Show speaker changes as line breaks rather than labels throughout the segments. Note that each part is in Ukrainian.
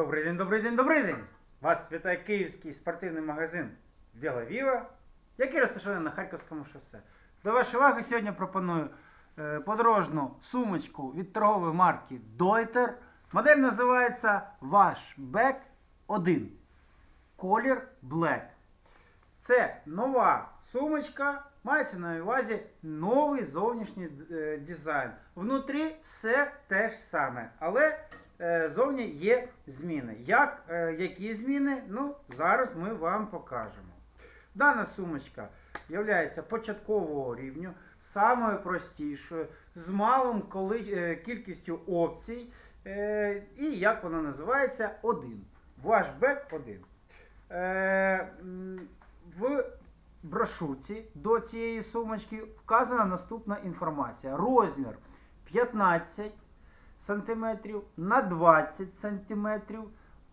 Добрий день, добрий день, добрий день! Вас вітає київський спортивний магазин Біла Віва, який розташований на Харківському шосе. До вашої уваги сьогодні пропоную е, подорожну сумочку від торгової марки Deuter. Модель називається Washback 1. Колір Black. Це нова сумочка, мається на увазі новий зовнішній е, дизайн. Внутрі все те ж саме, але зовні є зміни. Як, е, які зміни? Ну, зараз ми вам покажемо. Дана сумочка є початкового рівню, самою простішою, з малим е, кількістю опцій. Е, і як вона називається? 1. Вашбек 1. Е, в брошурці до цієї сумочки вказана наступна інформація. Розмір 15 см на 20 см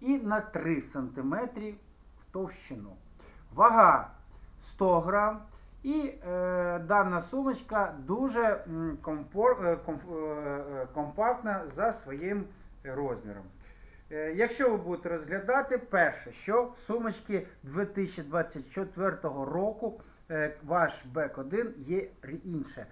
і на 3 см в товщину. Вага 100 грам. І е, дана сумочка дуже компор, е, комф- е, е, компактна за своїм розміром. Е, Якщо ви будете розглядати, перше, що в сумочці 2024 року е, ваш Бек 1 є інше.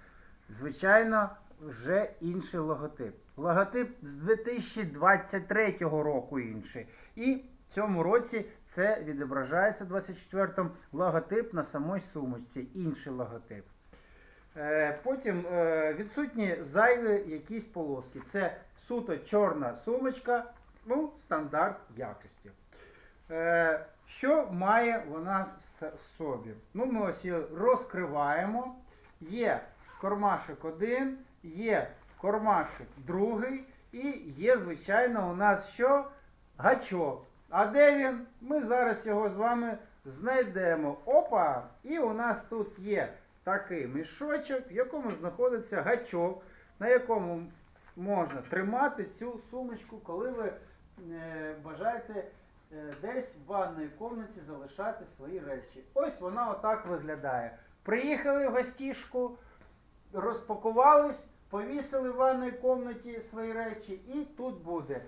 Звичайно, вже інший логотип. Логотип з 2023 року інший. І в цьому році це відображається в 24-му логотип на самій сумочці, інший логотип. Е, Потім е, відсутні зайві якісь полоски. Це суто чорна сумочка, ну, стандарт якості. Е, Що має вона в собі? Ну, ми ось її розкриваємо. Є кормашик один, є кормашик другий, і є, звичайно, у нас що? Гачок. А де він? Ми зараз його з вами знайдемо. Опа! І у нас тут є такий мішочок, в якому знаходиться гачок, на якому можна тримати цю сумочку, коли ви е, бажаєте е, десь в ванній кімнаті залишати свої речі. Ось вона отак виглядає. Приїхали в гостішку, розпакувались, повісили в ванній кімнаті свої речі, і тут буде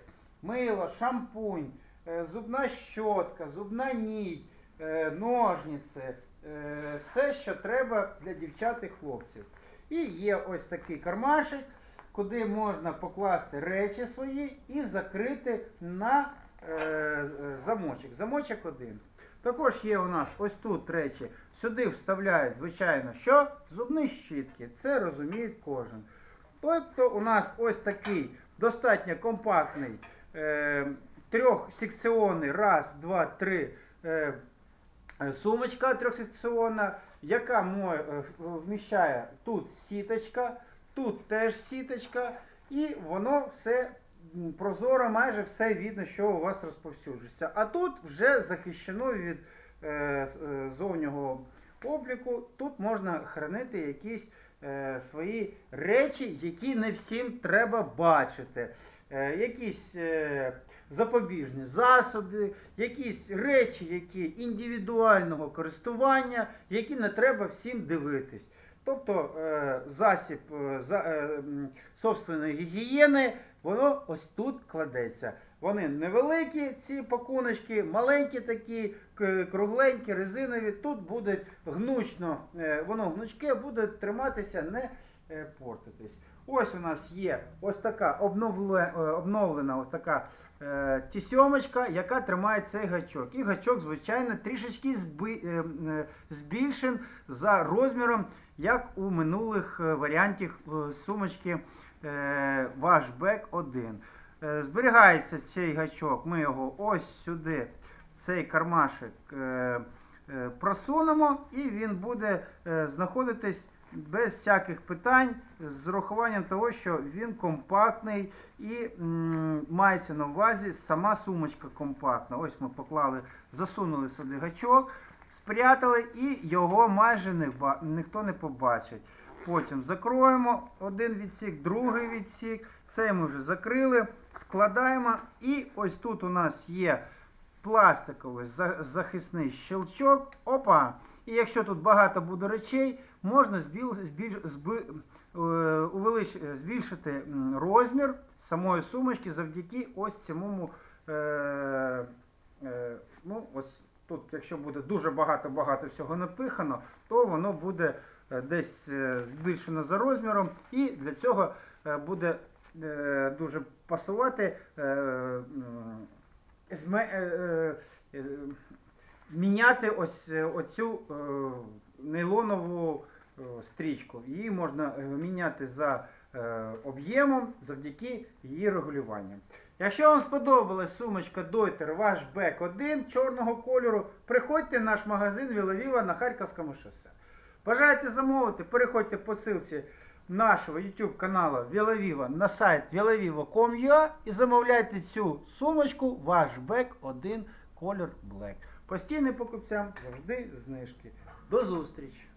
мило, шампунь, е, зубна щотка, зубна ніть, е, ножниці, е, все, що треба для дівчат і хлопців. І є ось такий кармашик, куди можна покласти речі свої і закрити на замочок. Замочок один. Також є у нас ось тут речі. Сюди вставляють, звичайно, що? Зубні щітки. Це розуміє кожен. Тобто у нас ось такий достатньо компактний е, трьохсекціонний, раз, два, три е, сумочка трьохсекціонна, яка мо- е, вміщає тут сіточка, тут теж сіточка, і воно все прозоро, майже все видно, що у вас розповсюджується. А тут вже захищено від е, е, зовнього обліку. Тут можна хранити якісь е, свої речі, які не всім треба бачити. Е, якісь е, запобіжні засоби, якісь речі, які індивідуального користування, які не треба всім дивитись. Тобто засіб за, собственної гігієни, воно ось тут кладеться. Вони невеликі, ці пакуночки, маленькі такі, кругленькі, резинові. Тут буде гнучно, е, воно гнучке буде триматися, не е, портитись. Ось у нас є ось така е, обновлена ось така тісьомочка, яка тримає цей гачок. І гачок, звичайно, трішечки збільшен за розміром, як у минулих варіантів сумочки Washback 1. Е, Зберігається цей гачок, ми його ось сюди, цей кармашик е, е, просунемо, і він буде знаходитись без всяких питань, з урахуванням того, що він компактний і мається на увазі сама сумочка компактна. Ось ми поклали, засунули сюди гачок, спрятали і його майже не, ніхто не побачить. Потім закроємо один відсік, другий відсік. Цей ми вже закрили, складаємо. І ось тут у нас є пластиковий захисний щелчок. Опа! І якщо тут багато буде речей, можна е, збільшити розмір самої сумочки завдяки ось цьому е, е, ну, ось тут, якщо буде дуже багато-багато всього напихано, то воно буде десь збільшено за розміром, і для цього буде дуже пасувати. Е, е, е, е, міняти ось е, оцю е, нейлонову е, стрічку. Її можна е, міняти за е, об'ємом завдяки її регулюванню. Якщо вам сподобалась сумочка Deuter Wash Back 1 чорного кольору, приходьте в наш магазин Віловіва на Харківському шосе. Бажаєте замовити, переходьте по ссылці нашого YouTube каналу Віловіва на сайт vilaviva.com.ua і замовляйте цю сумочку ваш бек 1 колір Black. Постійним покупцям завжди знижки. До зустрічі!